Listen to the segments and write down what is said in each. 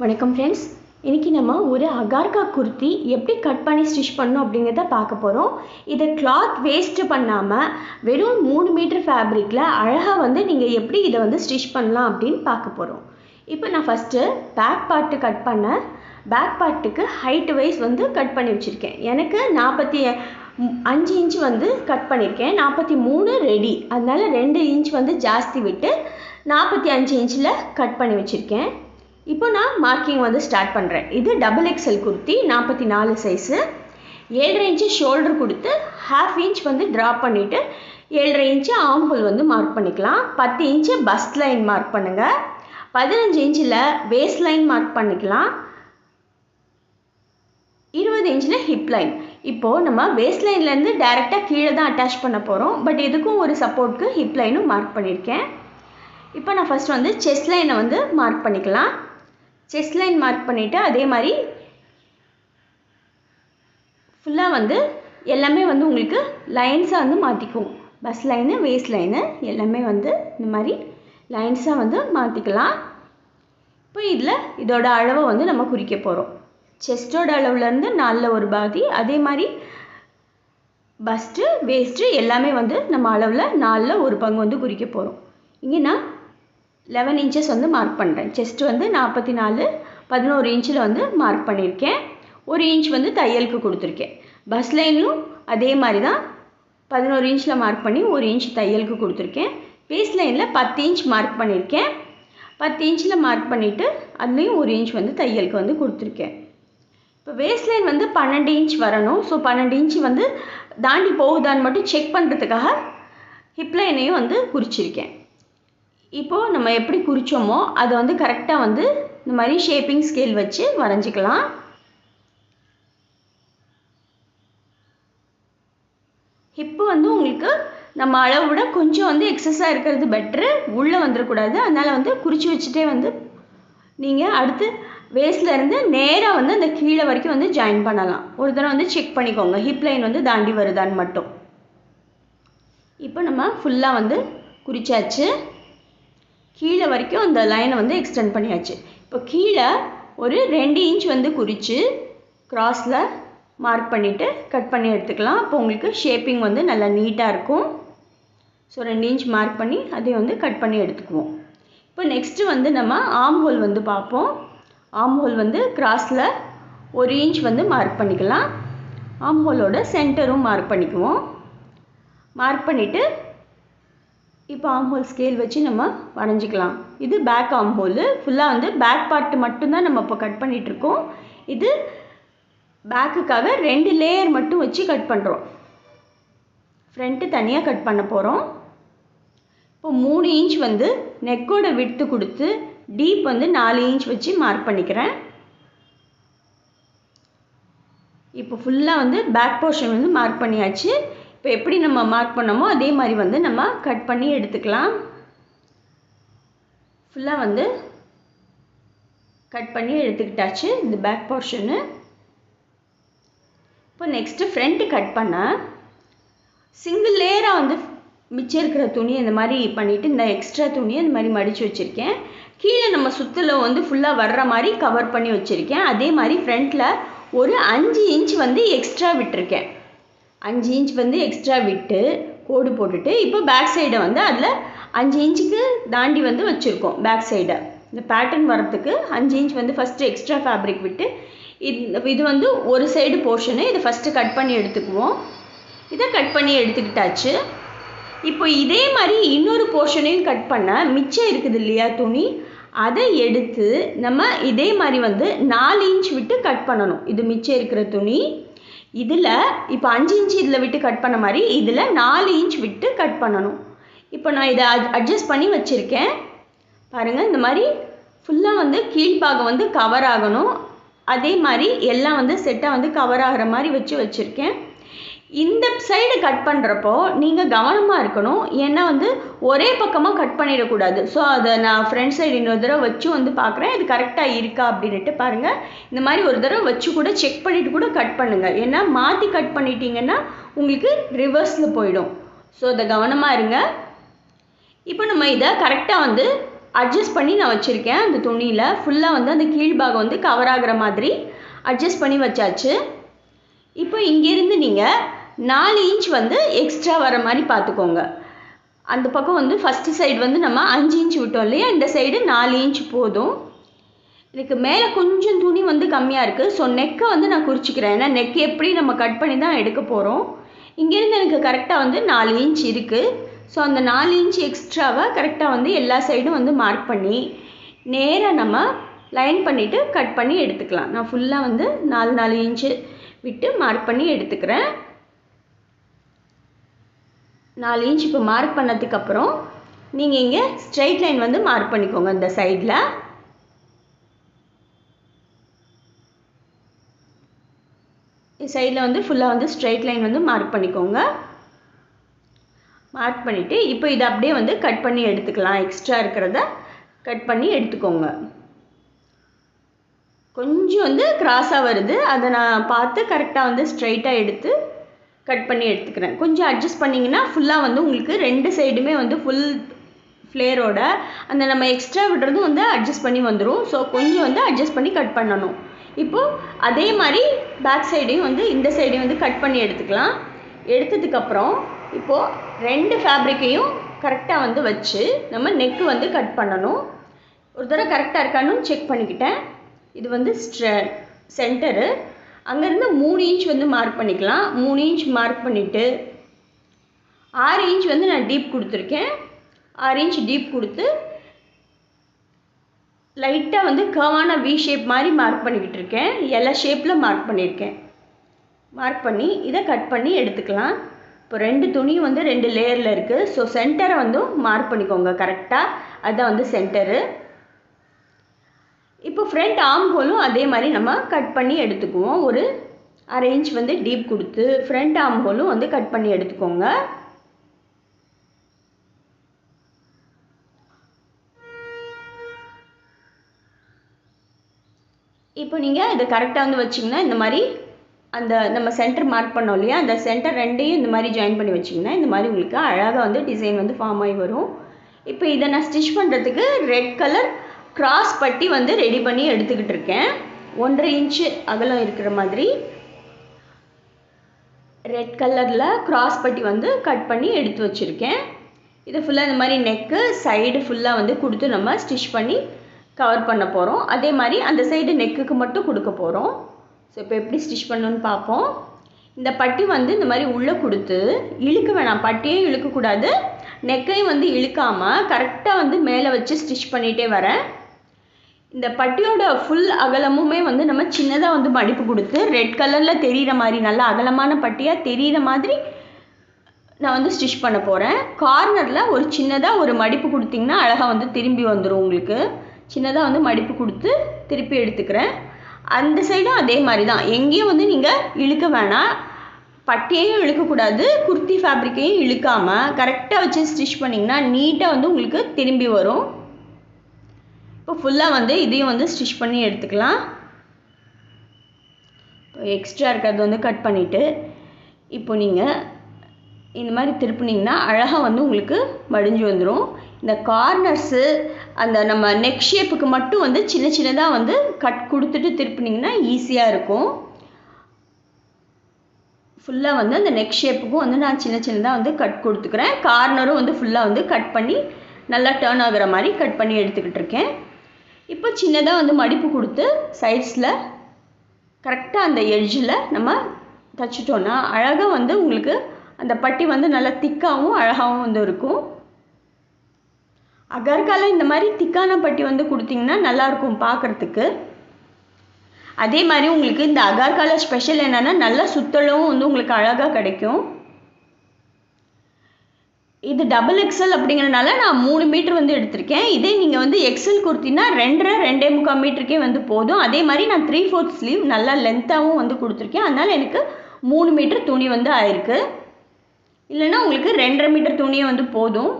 வணக்கம் ஃப்ரெண்ட்ஸ் இன்றைக்கி நம்ம ஒரு அகார்கா குர்த்தி எப்படி கட் பண்ணி ஸ்டிச் பண்ணணும் அப்படிங்கிறத பார்க்க போகிறோம் இதை கிளாத் வேஸ்ட்டு பண்ணாமல் வெறும் மூணு மீட்டர் ஃபேப்ரிக்கில் அழகாக வந்து நீங்கள் எப்படி இதை வந்து ஸ்டிச் பண்ணலாம் அப்படின்னு பார்க்க போகிறோம் இப்போ நான் ஃபஸ்ட்டு பேக் பார்ட்டு கட் பண்ண பேக் பார்ட்டுக்கு ஹைட் வைஸ் வந்து கட் பண்ணி வச்சுருக்கேன். எனக்கு நாற்பத்தி அஞ்சு இன்ச் வந்து கட் பண்ணியிருக்கேன் நாற்பத்தி மூணு ரெடி அதனால் ரெண்டு இன்ச் வந்து ஜாஸ்தி விட்டு நாற்பத்தி அஞ்சு இன்ச்சில் கட் பண்ணி வச்சுருக்கேன். இப்போ நான் மார்க்கிங் வந்து ஸ்டார்ட் பண்ணுறேன் இது டபுள் எக்ஸல் குர்த்தி நாற்பத்தி நாலு சைஸு ஏழரை இன்ச்சு ஷோல்டர் கொடுத்து ஹாஃப் இன்ச் வந்து ட்ராப் பண்ணிவிட்டு ஏழரை இன்ச்சு ஆம் ஹோல் வந்து மார்க் பண்ணிக்கலாம். பத்து இன்ச்சு பஸ்ட் லைன் மார்க் பண்ணுங்கள் பதினஞ்சு இன்ச்சில் வேஸ்ட் லைன் மார்க் பண்ணிக்கலாம். இருபது இன்ச்சில் ஹிப் லைன் இப்போது நம்ம வேஸ்ட் லைன்லேருந்து டேரெக்டாக கீழே தான் அட்டாச் பண்ண போகிறோம் பட் இதுக்கும் ஒரு சப்போர்ட்க்கு ஹிப் லைனும் மார்க் பண்ணியிருக்கேன் இப்போ நான் ஃபஸ்ட் வந்து செஸ்ட் லைனை வந்து மார்க் பண்ணிக்கலாம். செஸ்ட் லைன் மார்க் பண்ணிவிட்டு அதே மாதிரி ஃபுல்லாக வந்து எல்லாமே வந்து உங்களுக்கு லைன்ஸாக வந்து மாற்றிக்குவோம் பஸ் லைனு வேஸ்ட் லைனு எல்லாமே வந்து இந்த மாதிரி லைன்ஸாக வந்து மாற்றிக்கலாம் இப்போ இதில் இதோட அளவை வந்து நம்ம குறிக்க போகிறோம் செஸ்டோட அளவுலேருந்து நாலில் ஒரு பாதி அதே மாதிரி பஸ்ட்டு வேஸ்ட்டு எல்லாமே வந்து நம்ம அளவில் நாலில் ஒரு பங்கு வந்து குறிக்க போகிறோம் இங்கே நான் லெவன் இன்ச்சஸ் வந்து மார்க் பண்ணுறேன் செஸ்ட் வந்து நாற்பத்தி நாலு பதினோரு இன்ச்சில் வந்து மார்க் பண்ணியிருக்கேன். ஒரு இன்ச் வந்து தையலுக்கு கொடுத்துருக்கேன். பஸ் லைனும் அதே மாதிரி தான் பதினோரு இன்ச்சில் மார்க் பண்ணி ஒரு இன்ச் தையலுக்கு கொடுத்துருக்கேன். பேஸ் லைனில் பத்து இன்ச் மார்க் பண்ணியிருக்கேன். பத்து இன்ச்சில் மார்க் பண்ணிவிட்டு அதுலேயும் ஒரு இன்ச் வந்து தையலுக்கு வந்து கொடுத்துருக்கேன். இப்போ வேஸ்ட் லைன் வந்து பன்னெண்டு இன்ச் வரணும். ஸோ பன்னெண்டு இன்ச் வந்து தாண்டி போகுதான்னு மட்டும் செக் பண்ணுறதுக்காக ஹிப் லைனையும் வந்து குறிச்சிருக்கேன். இப்போது நம்ம எப்படி குறித்தோமோ அதை வந்து கரெக்டாக வந்து இந்த மாதிரி ஷேப்பிங் ஸ்கேல் வச்சு வரைஞ்சிக்கலாம். இப்போ வந்து உங்களுக்கு நம்ம அளவு விட கொஞ்சம் வந்து எக்ஸஸாக இருக்கிறது பெட்ரு உள்ளே வந்துடக்கூடாது அதனால் வந்து குறித்து வச்சுட்டே வந்து நீங்கள் அடுத்து வேஸ்ட்லேருந்து நேராக வந்து அந்த கீழே வரைக்கும் வந்து ஜாயின் பண்ணலாம். ஒரு தடவை வந்து செக் பண்ணிக்கோங்க. ஹிப் லைன் வந்து தாண்டி வருதான்னு மட்டும். இப்போ நம்ம ஃபுல்லாக வந்து குறிச்சாச்சு. கீழே வரைக்கும் அந்த லைனை வந்து எக்ஸ்டெண்ட் பண்ணியாச்சு. இப்போ கீழே ஒரு ரெண்டு இன்ச் வந்து குறித்து க்ராஸில் மார்க் பண்ணிவிட்டு கட் பண்ணி எடுத்துக்கலாம். அப்போ உங்களுக்கு ஷேப்பிங் வந்து நல்லா நீட்டாக இருக்கும். ஸோ ரெண்டு இன்ச் மார்க் பண்ணி அதை வந்து கட் பண்ணி எடுத்துக்குவோம். இப்போ நெக்ஸ்ட்டு வந்து நம்ம ஆம் ஹோல் வந்து பார்ப்போம். ஆம் ஹோல் வந்து கிராஸில் ஒரு இன்ச் வந்து மார்க் பண்ணிக்கலாம். ஆம் ஹோலோட சென்டரும் மார்க் பண்ணிக்குவோம். மார்க் பண்ணிவிட்டு இப்போ ஆம் ஹோல் ஸ்கேல் வச்சு நம்ம வரைஞ்சிக்கலாம். இது பேக் ஆம் ஹோலு ஃபுல்லாக வந்து பேக் பார்ட்டு மட்டும்தான் நம்ம இப்போ கட் பண்ணிகிட்ருக்கோம் இது பேக்குக்காக ரெண்டு லேயர் மட்டும் வச்சு கட் பண்ணுறோம் ஃப்ரண்ட்டு தனியாக கட் பண்ண போகிறோம் இப்போ மூணு இன்ச் வந்து நெக்கோட விட்டு கொடுத்து டீப் வந்து நாலு இன்ச் வச்சு மார்க் பண்ணிக்கிறேன். இப்போ ஃபுல்லாக வந்து பேக் போர்ஷன் வந்து மார்க் பண்ணியாச்சு. இப்போ எப்படி நம்ம மார்க் பண்ணோமோ அதே மாதிரி வந்து நம்ம கட் பண்ணி எடுத்துக்கலாம். ஃபுல்லாக வந்து கட் பண்ணி எடுத்துக்கிட்டாச்சு இந்த பேக் போர்ஷனு இப்போ நெக்ஸ்ட்டு ஃப்ரண்ட்டு கட் பண்ண சிங்கிள் லேயராக வந்து மிச்சம் இருக்கிற துணி இந்த மாதிரி பண்ணிவிட்டு இந்த எக்ஸ்ட்ரா துணியை இந்த மாதிரி மடித்து வச்சுருக்கேன். கீழே நம்ம சுற்றில் வந்து ஃபுல்லாக வர்ற மாதிரி கவர் பண்ணி வச்சுருக்கேன். அதே மாதிரி ஃப்ரண்ட்டில் ஒரு அஞ்சு இன்ச் வந்து எக்ஸ்ட்ரா விட்டுருக்கேன். அஞ்சு இன்ச் வந்து எக்ஸ்ட்ரா விட்டு கோடு போட்டுட்டு இப்போ பேக் சைடை வந்து அதில் அஞ்சு இன்ச்சுக்கு தாண்டி வந்து வச்சுருக்கோம் பேக் சைடை இந்த பேட்டர்ன் வரத்துக்கு அஞ்சு இன்ச் வந்து ஃபஸ்ட்டு எக்ஸ்ட்ரா ஃபேப்ரிக் விட்டு இது இது வந்து ஒரு சைடு போர்ஷனு இதை ஃபஸ்ட்டு கட் பண்ணி எடுத்துக்குவோம். இதை கட் பண்ணி எடுத்துக்கிட்டாச்சு. இப்போ இதே மாதிரி இன்னொரு போர்ஷனையும் கட் பண்ண மிச்சம் இருக்குது இல்லையா துணி? அதை எடுத்து நம்ம இதே மாதிரி வந்து நாலு இன்ச் விட்டு கட் பண்ணணும். இது மிச்சம் இருக்கிற துணி. இதில் இப்போ அஞ்சு இன்ச்சு இதில் விட்டு கட் பண்ண மாதிரி இதில் நாலு இன்ச் விட்டு கட் பண்ணணும். இப்போ நான் இதை அட்ஜஸ்ட் பண்ணி வச்சுருக்கேன். பாருங்கள் இந்த மாதிரி ஃபுல்லாக வந்து கீழ்ப்பாகம் வந்து கவர் ஆகணும். அதே மாதிரி எல்லாம் வந்து செட்டாக வந்து கவர் ஆகிற மாதிரி வச்சு வச்சுருக்கேன். இந்த சைடு கட் பண்ணுறப்போ நீங்கள் கவனமாக இருக்கணும். ஏன்னா வந்து ஒரே பக்கமாக கட் பண்ணிடக்கூடாது. ஸோ அதை நான் ஃப்ரண்ட் சைடு இன்னொரு தடவை வச்சு வந்து பார்க்குறேன் இது கரெக்டாக இருக்கா அப்படின்ட்டு பாருங்கள் இந்த மாதிரி ஒரு தடவை வச்சு கூட செக் பண்ணிவிட்டு கூட கட் பண்ணுங்கள் ஏன்னா மாற்றி கட் பண்ணிட்டீங்கன்னா உங்களுக்கு ரிவர்ஸில் போயிடும். ஸோ அதை கவனமாக இருங்க. இப்போ நம்ம இதை கரெக்டாக வந்து அட்ஜஸ்ட் பண்ணி நான் வச்சுருக்கேன். அந்த துணியில் ஃபுல்லாக வந்து அந்த கீழ்பாகம் வந்து கவர் ஆகிற மாதிரி அட்ஜஸ்ட் பண்ணி வச்சாச்சு. இப்போ இங்கேருந்து நீங்கள் நாலு இன்ச் வந்து எக்ஸ்ட்ரா வர மாதிரி பார்த்துக்கோங்க. அந்த பக்கம் வந்து ஃபஸ்ட்டு சைடு வந்து நம்ம அஞ்சு இன்ச் விட்டோம் இல்லையா? இந்த சைடு நாலு இன்ச் போதும். எனக்கு மேலே கொஞ்சம் துணி வந்து கம்மியாக இருக்குது ஸோ நெக்கை வந்து நான் குறிச்சிக்கிறேன். ஏன்னா நெக் எப்படி நம்ம கட் பண்ணி தான் எடுக்க போகிறோம் இங்கேருந்து எனக்கு கரெக்டாக வந்து நாலு இன்ச் இருக்குது ஸோ அந்த நாலு இன்ச் எக்ஸ்ட்ராவை கரெக்டாக வந்து எல்லா சைடும் வந்து மார்க் பண்ணி நேராக நம்ம லைன் பண்ணிவிட்டு கட் பண்ணி எடுத்துக்கலாம். நான் ஃபுல்லாக வந்து நாலு நாலு இன்ச்சு விட்டு மார்க் பண்ணி எடுத்துக்கிறேன். நாலு இன்ச் இப்போ மார்க் பண்ணதுக்கப்புறம் நீங்கள் இங்கே ஸ்ட்ரைட் லைன் வந்து மார்க் பண்ணிக்கோங்க இந்த சைடில் சைடில் வந்து ஃபுல்லாக வந்து ஸ்ட்ரைட் லைன் வந்து மார்க் பண்ணிக்கோங்க. மார்க் பண்ணிவிட்டு இப்போ இதை அப்படியே வந்து கட் பண்ணி எடுத்துக்கலாம். எக்ஸ்ட்ரா இருக்கிறத கட் பண்ணி எடுத்துக்கோங்க. கொஞ்சம் வந்து கிராஸாக வருது. அதை நான் பார்த்து கரெக்டாக வந்து ஸ்ட்ரைட்டாக எடுத்து கட் பண்ணி எடுத்துக்கிறேன். கொஞ்சம் அட்ஜஸ்ட் பண்ணிங்கன்னா ஃபுல்லாக வந்து உங்களுக்கு ரெண்டு சைடுமே வந்து ஃபுல் ஃப்ளேரோட அந்த நம்ம எக்ஸ்ட்ரா விடுறதும் வந்து அட்ஜஸ்ட் பண்ணி வந்துடும் ஸோ கொஞ்சம் வந்து அட்ஜஸ்ட் பண்ணி கட் பண்ணணும். இப்போது அதே மாதிரி பேக் சைடையும் வந்து இந்த சைடையும் வந்து கட் பண்ணி எடுத்துக்கலாம். எடுத்ததுக்கப்புறம் இப்போது ரெண்டு ஃபேப்ரிக்கையும் கரெக்டாக வந்து வச்சு நம்ம நெக்கு வந்து கட் பண்ணணும். ஒரு தடவை கரெக்டாக இருக்கான்னு செக் பண்ணிக்கிட்டேன். இது வந்து ஸ்ட்ர சென்டரு அங்கேருந்து மூணு இன்ச் வந்து மார்க் பண்ணிக்கலாம். மூணு இன்ச் மார்க் பண்ணிவிட்டு ஆறு இன்ச் வந்து நான் டீப் கொடுத்துருக்கேன். ஆறு இன்ச் டீப் கொடுத்து லைட்டாக வந்து கர்வான வி ஷேப் மாதிரி மார்க் பண்ணிக்கிட்டு இருக்கேன். எல்லா ஷேப்பில் மார்க் பண்ணியிருக்கேன். மார்க் பண்ணி இதை கட் பண்ணி எடுத்துக்கலாம். இப்போ ரெண்டு துணியும் வந்து ரெண்டு லேயரில் இருக்குது ஸோ சென்டரை வந்து மார்க் பண்ணிக்கோங்க கரெக்டாக அதுதான் வந்து சென்டரு ஃப்ரண்ட் ஆம் ஹோலும் அதே மாதிரி நம்ம கட் பண்ணி எடுத்துக்குவோம். ஒரு அரை இன்ச் வந்து டீப் கொடுத்து ஃப்ரண்ட் ஆம் ஹோலும் வந்து கட் பண்ணி எடுத்துக்கோங்க. இப்போ நீங்கள் இதை கரெக்டாக வந்து வச்சிங்கன்னா இந்த மாதிரி அந்த நம்ம சென்டர் மார்க் பண்ணோம் இல்லையா? அந்த சென்டர் ரெண்டையும் இந்த மாதிரி ஜாயின் பண்ணி வச்சிங்கன்னா இந்த மாதிரி உங்களுக்கு அழகாக வந்து டிசைன் வந்து ஃபார்ம் ஆகி வரும். இப்போ இதை நான் ஸ்டிச் பண்ணுறதுக்கு ரெட் கலர் கிராஸ் பட்டி வந்து ரெடி பண்ணி எடுத்துக்கிட்டு இருக்கேன். ஒன்றரை இன்ச்சு அகலம் இருக்கிற மாதிரி. ரெட் கலரில் கிராஸ் பட்டி வந்து கட் பண்ணி எடுத்து வச்சுருக்கேன். இது ஃபுல்லாக இந்த மாதிரி நெக்கு சைடு ஃபுல்லாக வந்து கொடுத்து நம்ம ஸ்டிச் பண்ணி கவர் பண்ண போகிறோம் அதே மாதிரி அந்த சைடு நெக்குக்கு மட்டும் கொடுக்க போகிறோம் ஸோ இப்போ எப்படி ஸ்டிச் பண்ணணும்னு பார்ப்போம். இந்த பட்டி வந்து இந்த மாதிரி உள்ளே கொடுத்து இழுக்க வேணாம். பட்டியும் இழுக்கக்கூடாது. நெக்கையும் வந்து இழுக்காமல் கரெக்டாக வந்து மேலே வச்சு ஸ்டிச் பண்ணிகிட்டே வரேன். இந்த பட்டியோட ஃபுல் அகலமுமே வந்து நம்ம சின்னதாக வந்து மடிப்பு கொடுத்து ரெட் கலரில் தெரிகிற மாதிரி நல்லா அகலமான பட்டியாக தெரிகிற மாதிரி நான் வந்து ஸ்டிச் பண்ண போகிறேன் கார்னரில் ஒரு சின்னதாக ஒரு மடிப்பு கொடுத்திங்கன்னா அழகாக வந்து திரும்பி வந்துடும் உங்களுக்கு. சின்னதாக வந்து மடிப்பு கொடுத்து திருப்பி எடுத்துக்கிறேன். அந்த சைடும் அதே மாதிரி தான். எங்கேயும் வந்து நீங்கள் இழுக்க வேணாம். பட்டியையும் இழுக்கக்கூடாது குர்த்தி ஃபேப்ரிக்கையும் இழுக்காமல் கரெக்டாக வச்சு ஸ்டிச் பண்ணிங்கன்னா நீட்டாக வந்து உங்களுக்கு திரும்பி வரும். இப்போ ஃபுல்லாக வந்து இதையும் வந்து ஸ்டிச் பண்ணி எடுத்துக்கலாம். இப்போ எக்ஸ்ட்ரா இருக்கிறது வந்து கட் பண்ணிவிட்டு இப்போ நீங்கள் இந்த மாதிரி திருப்புனீங்கன்னா அழகாக வந்து உங்களுக்கு மடிஞ்சு வந்துடும் இந்த கார்னர்ஸு அந்த நம்ம நெக் ஷேப்புக்கு மட்டும் வந்து சின்ன சின்னதாக வந்து கட் கொடுத்துட்டு திருப்புனீங்கன்னா ஈஸியாக இருக்கும். ஃபுல்லாக வந்து அந்த நெக் ஷேப்புக்கும் வந்து நான் சின்ன சின்னதாக வந்து கட் கொடுத்துக்கிறேன். கார்னரும் வந்து ஃபுல்லாக வந்து கட் பண்ணி நல்லா டேர்ன் ஆகுற மாதிரி கட் பண்ணி எடுத்துக்கிட்டு இருக்கேன். இப்போ சின்னதாக வந்து மடிப்பு கொடுத்து சைட்ஸில் கரெக்டாக அந்த எட்ஜில் நம்ம தச்சிட்டோன்னா அழகாக வந்து உங்களுக்கு அந்த பட்டி வந்து நல்லா திக்காகவும் அழகாகவும் வந்து இருக்கும். அகர்கால இந்த மாதிரி திக்கான பட்டி வந்து கொடுத்தீங்கன்னா நல்லாயிருக்கும் பார்க்குறதுக்கு. அதே மாதிரி உங்களுக்கு இந்த அகர்கால ஸ்பெஷல் என்னென்னா நல்லா சுத்தளவும் வந்து உங்களுக்கு அழகாக கிடைக்கும். இது டபுள் எக்ஸல் அப்படிங்கிறனால நான் மூணு மீட்டர் வந்து எடுத்திருக்கேன். இதே நீங்கள் வந்து எக்ஸல் கொடுத்தீங்கன்னா ரெண்டரை ரெண்டே முக்கால் மீட்டருக்கே வந்து போதும். அதே மாதிரி நான் த்ரீ ஃபோர்த் ஸ்லீவ் நல்லா லென்த்தாகவும் வந்து கொடுத்துருக்கேன். அதனால் எனக்கு மூணு மீட்டர் துணி வந்து ஆயிருக்கு. இல்லைன்னா உங்களுக்கு ரெண்டரை மீட்டர் துணியே வந்து போதும்.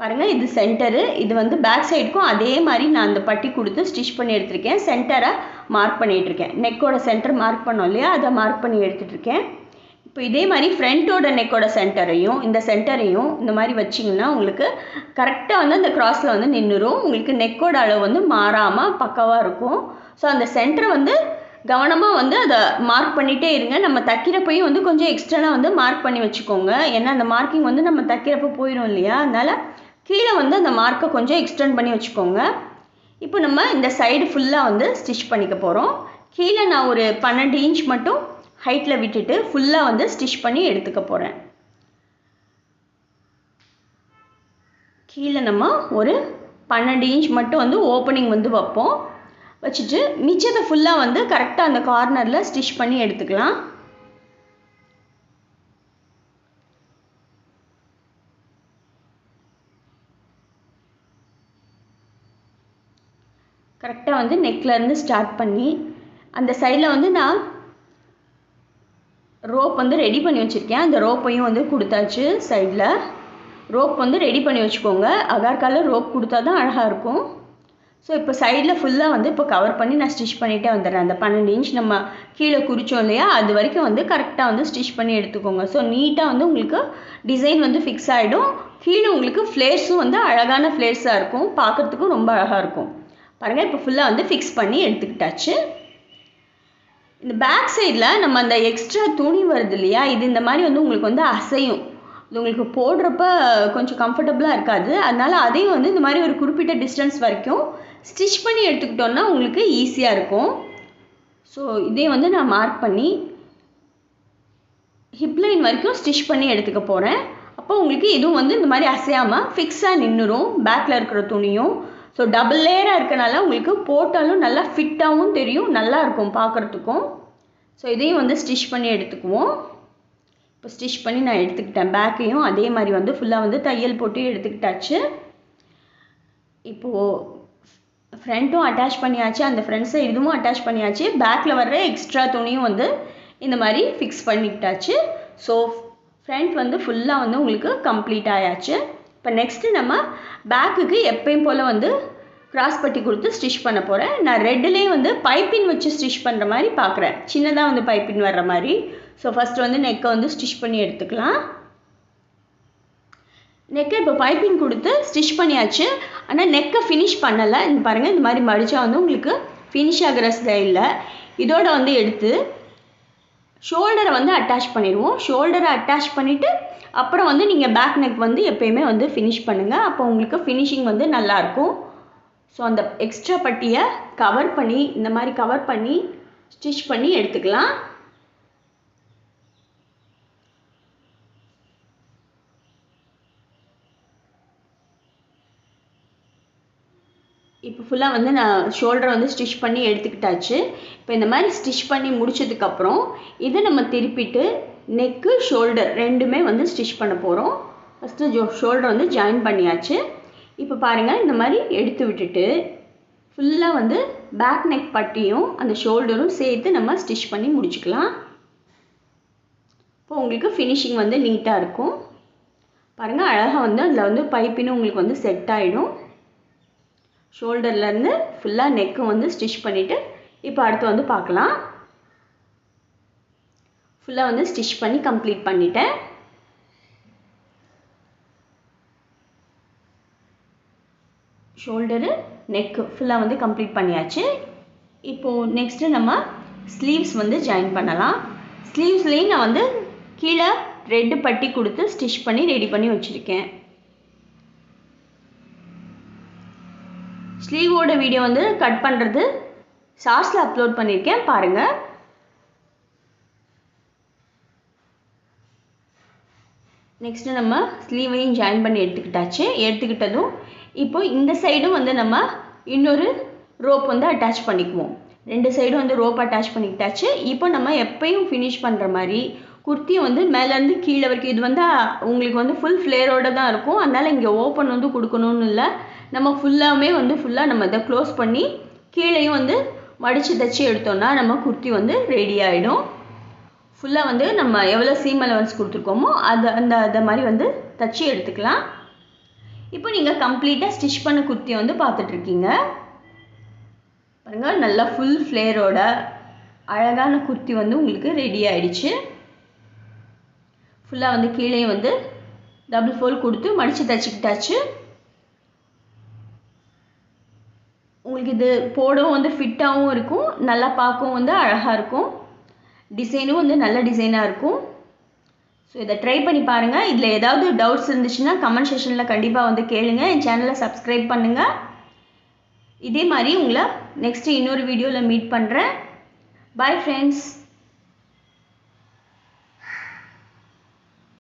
பாருங்கள் இது சென்டரு இது வந்து பேக் சைடுக்கும் அதே மாதிரி நான் அந்த பட்டி கொடுத்து ஸ்டிச் பண்ணி எடுத்திருக்கேன். சென்டரை மார்க் பண்ணிகிட்ருக்கேன் நெக்கோட சென்டர் மார்க் பண்ணோம் இல்லையா? அதை மார்க் பண்ணி எடுத்துகிட்ருக்கேன் இப்போ இதே மாதிரி ஃப்ரண்ட்டோட நெக்கோட சென்டரையும் இந்த சென்டரையும் இந்த மாதிரி வச்சிங்கன்னா உங்களுக்கு கரெக்டாக வந்து அந்த க்ராஸில் வந்து நின்றுரும் உங்களுக்கு நெக்கோட அளவு வந்து மாறாமல் பக்காவாக இருக்கும். ஸோ அந்த சென்டரை வந்து கவனமாக வந்து அதை மார்க் பண்ணிகிட்டே இருங்க. நம்ம தைக்கிறப்பையும் வந்து கொஞ்சம் எக்ஸ்ட்ரனாக வந்து மார்க் பண்ணி வச்சுக்கோங்க. ஏன்னா அந்த மார்க்கிங் வந்து நம்ம தைக்கிறப்ப போயிடும் இல்லையா? அதனால் கீழே வந்து அந்த மார்க்கை கொஞ்சம் எக்ஸ்டெண்ட் பண்ணி வச்சுக்கோங்க. இப்போ நம்ம இந்த சைடு ஃபுல்லாக வந்து ஸ்டிச் பண்ணிக்க போகிறோம் கீழே நான் ஒரு பன்னெண்டு இன்ச் மட்டும் ஹைட்டில் விட்டுட்டு ஃபுல்லாக வந்து ஸ்டிச் பண்ணி எடுத்துக்க போகிறேன் கீழே நம்ம ஒரு பன்னெண்டு இன்ச் மட்டும் வந்து ஓப்பனிங் வந்து வைப்போம். வச்சுட்டு மிச்சத்தை ஃபுல்லாக வந்து கரெக்டாக அந்த கார்னரில் ஸ்டிச் பண்ணி எடுத்துக்கலாம். கரெக்டாக வந்து நெக்லேருந்து ஸ்டார்ட் பண்ணி அந்த சைடில் வந்து நான் ரோப் வந்து ரெடி பண்ணி வச்சுருக்கேன். அந்த ரோப்பையும் வந்து கொடுத்தாச்சு சைடில் ரோப் வந்து ரெடி பண்ணி வச்சுக்கோங்க. அகார்காலில் ரோப் கொடுத்தா தான் அழகாக இருக்கும். ஸோ இப்போ சைடில் ஃபுல்லாக வந்து இப்போ கவர் பண்ணி நான் ஸ்டிச் பண்ணிகிட்டே வந்துடுறேன். அந்த பன்னெண்டு இன்ச் நம்ம கீழே குறித்தோம் இல்லையா? அது வரைக்கும் வந்து கரெக்டாக வந்து ஸ்டிச் பண்ணி எடுத்துக்கோங்க. ஸோ நீட்டாக வந்து உங்களுக்கு டிசைன் வந்து ஃபிக்ஸ் ஆகிடும் கீழே உங்களுக்கு ஃப்ளேர்ஸும் வந்து அழகான ஃப்ளேர்ஸாக இருக்கும். பார்க்குறதுக்கும் ரொம்ப அழகாக இருக்கும். பாருங்கள் இப்போ ஃபுல்லாக வந்து ஃபிக்ஸ் பண்ணி எடுத்துக்கிட்டாச்சு. இந்த பேக் சைடில் நம்ம அந்த எக்ஸ்ட்ரா துணி வருது இல்லையா? இது இந்த மாதிரி வந்து உங்களுக்கு வந்து அசையும். இது உங்களுக்கு போடுறப்ப கொஞ்சம் கம்ஃபர்டபுளாக இருக்காது. அதனால் அதையும் வந்து இந்த மாதிரி ஒரு குறிப்பிட்ட டிஸ்டன்ஸ் வரைக்கும் ஸ்டிச் பண்ணி எடுத்துக்கிட்டோன்னா உங்களுக்கு ஈஸியாக இருக்கும். ஸோ இதே வந்து நான் மார்க் பண்ணி ஹிப்லைன் வரைக்கும் ஸ்டிச் பண்ணி எடுத்துக்க போகிறேன் அப்போ உங்களுக்கு இதுவும் வந்து இந்த மாதிரி அசையாமல் ஃபிக்ஸாக நின்றுரும் பேக்கில் இருக்கிற துணியும். ஸோ டபுள் லேயராக இருக்கனால உங்களுக்கு போட்டாலும் நல்லா ஃபிட்டாகவும் தெரியும். நல்லா இருக்கும் பார்க்குறதுக்கும். ஸோ இதையும் வந்து ஸ்டிச் பண்ணி எடுத்துக்குவோம். இப்போ ஸ்டிச் பண்ணி நான் எடுத்துக்கிட்டேன். பேக்கையும் அதே மாதிரி வந்து ஃபுல்லாக வந்து தையல் போட்டு எடுத்துக்கிட்டாச்சு. இப்போது ஃப்ரண்ட்டும் அட்டாச் பண்ணியாச்சு. அந்த ஃப்ரண்ட் இதுவும் அட்டாச் பண்ணியாச்சு. பேக்கில் வர்ற எக்ஸ்ட்ரா துணியும் வந்து இந்த மாதிரி ஃபிக்ஸ் பண்ணிக்கிட்டாச்சு. ஸோ ஃப்ரண்ட் வந்து ஃபுல்லாக வந்து உங்களுக்கு கம்ப்ளீட் ஆயாச்சு. இப்போ நெக்ஸ்ட்டு நம்ம பேக்குக்கு எப்பயும் போல் வந்து கிராஸ் பட்டி கொடுத்து ஸ்டிச் பண்ண போகிறேன் நான் ரெட்டுலேயே வந்து பைப்பின் வச்சு ஸ்டிச் பண்ணுற மாதிரி பார்க்குறேன். சின்னதாக வந்து பைப்பின் வர்ற மாதிரி. ஸோ ஃபஸ்ட்டு வந்து நெக்கை வந்து ஸ்டிச் பண்ணி எடுத்துக்கலாம். நெக்கை இப்போ பைப்பிங் கொடுத்து ஸ்டிச் பண்ணியாச்சு. ஆனால் நெக்கை ஃபினிஷ் பண்ணலை. இந்த பாருங்கள் இந்த மாதிரி மடித்தா வந்து உங்களுக்கு ஃபினிஷ் ஆகிற ஸ்டைலில் இதோட வந்து எடுத்து ஷோல்டரை வந்து அட்டாச் பண்ணிடுவோம். ஷோல்டரை அட்டாச் பண்ணிவிட்டு அப்புறம் வந்து நீங்கள் பேக் நெக் வந்து எப்பயுமே வந்து ஃபினிஷ் பண்ணுங்கள் அப்போ உங்களுக்கு ஃபினிஷிங் வந்து நல்லாயிருக்கும் ஸோ அந்த எக்ஸ்ட்ரா பட்டியை கவர் பண்ணி இந்த மாதிரி கவர் பண்ணி ஸ்டிச் பண்ணி எடுத்துக்கலாம். இப்போ ஃபுல்லாக வந்து நான் ஷோல்டரை வந்து ஸ்டிச் பண்ணி எடுத்துக்கிட்டாச்சு. இப்போ இந்த மாதிரி ஸ்டிச் பண்ணி முடிச்சதுக்கப்புறம் இதை நம்ம திருப்பிட்டு நெக்கு ஷோல்டர் ரெண்டுமே வந்து ஸ்டிச் பண்ண போகிறோம் ஃபஸ்ட்டு ஜோ ஷோல்டர் வந்து ஜாயின் பண்ணியாச்சு. இப்போ பாருங்கள் இந்த மாதிரி எடுத்து விட்டுட்டு ஃபுல்லாக வந்து பேக் நெக் பட்டியும் அந்த ஷோல்டரும் சேர்த்து நம்ம ஸ்டிச் பண்ணி முடிச்சுக்கலாம். இப்போ உங்களுக்கு ஃபினிஷிங் வந்து நீட்டாக இருக்கும். பாருங்கள் அழகாக வந்து அதில் வந்து பைப்பினும் உங்களுக்கு வந்து செட் ஆகிடும் ஷோல்டர்லேருந்து ஃபுல்லாக நெக்கும் வந்து ஸ்டிச் பண்ணிவிட்டு இப்போ அடுத்து வந்து பார்க்கலாம். ஃபுல்லாக வந்து ஸ்டிச் பண்ணி கம்ப்ளீட் பண்ணிட்டேன். ஷோல்டரு நெக்கு ஃபுல்லாக வந்து கம்ப்ளீட் பண்ணியாச்சு. இப்போது நெக்ஸ்ட்டு நம்ம ஸ்லீவ்ஸ் வந்து ஜாயின் பண்ணலாம். ஸ்லீவ்ஸ்லேயும் நான் வந்து கீழே ரெட்டு பட்டி கொடுத்து ஸ்டிச் பண்ணி ரெடி பண்ணி வச்சுருக்கேன். ஸ்லீவோட வீடியோ வந்து கட் பண்ணுறது ஷார்ட்ஸில் அப்லோட் பண்ணியிருக்கேன் பாருங்கள் நெக்ஸ்ட்டு நம்ம ஸ்லீவையும் ஜாயின் பண்ணி எடுத்துக்கிட்டாச்சு. எடுத்துக்கிட்டதும் இப்போ இந்த சைடும் வந்து நம்ம இன்னொரு ரோப் வந்து அட்டாச் பண்ணிக்குவோம். ரெண்டு சைடும் வந்து ரோப் அட்டாச் பண்ணிக்கிட்டாச்சு. இப்போ நம்ம எப்பயும் ஃபினிஷ் பண்ணுற மாதிரி குர்த்தியை வந்து மேலேருந்து கீழே வரைக்கும் இது வந்து உங்களுக்கு வந்து ஃபுல் ஃப்ளேரோட தான் இருக்கும். அதனால் இங்கே ஓப்பன் வந்து கொடுக்கணும்னு இல்லை. நம்ம ஃபுல்லாகவே வந்து ஃபுல்லாக நம்ம இதை க்ளோஸ் பண்ணி கீழேயும் வந்து மடித்து தைச்சி எடுத்தோம்னா நம்ம குர்த்தி வந்து ரெடி ஆகிடும் ஃபுல்லாக வந்து நம்ம எவ்வளோ சீம் அலவன்ஸ் கொடுத்துருக்கோமோ அது அந்த அதை மாதிரி வந்து தைச்சி எடுத்துக்கலாம். இப்போ நீங்கள் கம்ப்ளீட்டாக ஸ்டிச் பண்ண குர்த்தியை வந்து பார்த்துட்ருக்கீங்க. பாருங்கள் நல்லா ஃபுல் ஃப்ளேரோட அழகான குர்த்தி வந்து உங்களுக்கு ரெடி ஆயிடுச்சு. ஃபுல்லாக வந்து கீழே வந்து டபுள் ஃபோல் கொடுத்து மடித்து தச்சுக்கிட்டாச்சு. உங்களுக்கு இது போடவும் வந்து ஃபிட்டாகவும் இருக்கும் நல்லா பார்க்கவும் வந்து அழகாக இருக்கும். டிசைனும் வந்து நல்ல டிசைனாக இருக்கும். ஸோ இதை ட்ரை பண்ணி பாருங்கள் இதில் ஏதாவது டவுட்ஸ் இருந்துச்சுன்னா கமெண்ட் செஷனில் கண்டிப்பாக வந்து கேளுங்க. என் சேனலை சப்ஸ்கிரைப் பண்ணுங்கள் இதே மாதிரி உங்களை நெக்ஸ்ட்டு இன்னொரு வீடியோவில் மீட் பண்ணுறேன் பாய் ஃப்ரெண்ட்ஸ்